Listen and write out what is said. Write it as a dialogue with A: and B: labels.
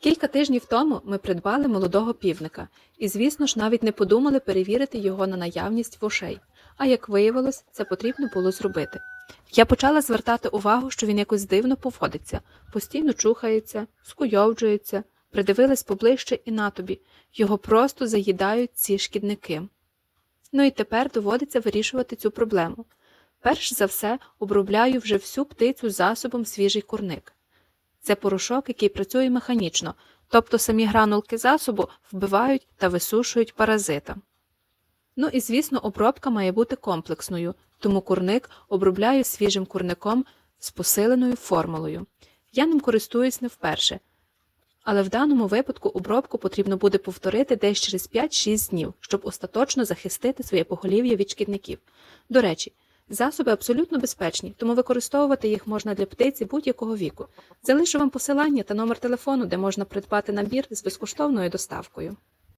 A: Кілька тижнів тому ми придбали молодого півника і, звісно ж, навіть не подумали перевірити його на наявність вошей. А як виявилось, це потрібно було зробити. Я почала звертати увагу, що він якось дивно поводиться, постійно чухається, скуйовджується, придивилась поближче і на тобі. Його просто заїдають ці шкідники. Ну і тепер доводиться вирішувати цю проблему. Перш за все, обробляю вже всю птицю засобом свіжий курник. Це порошок, який працює механічно, тобто самі гранулки засобу вбивають та висушують паразита. Ну і звісно, обробка має бути комплексною, тому курник обробляю свіжим курником з посиленою формулою. Я ним користуюсь не вперше, але в даному випадку обробку потрібно буде повторити десь через 5-6 днів, щоб остаточно захистити своє поголів'я від шкідників. До речі, засоби абсолютно безпечні, тому використовувати їх можна для птиці будь-якого віку. Залишу вам посилання та номер телефону, де можна придбати набір з безкоштовною доставкою.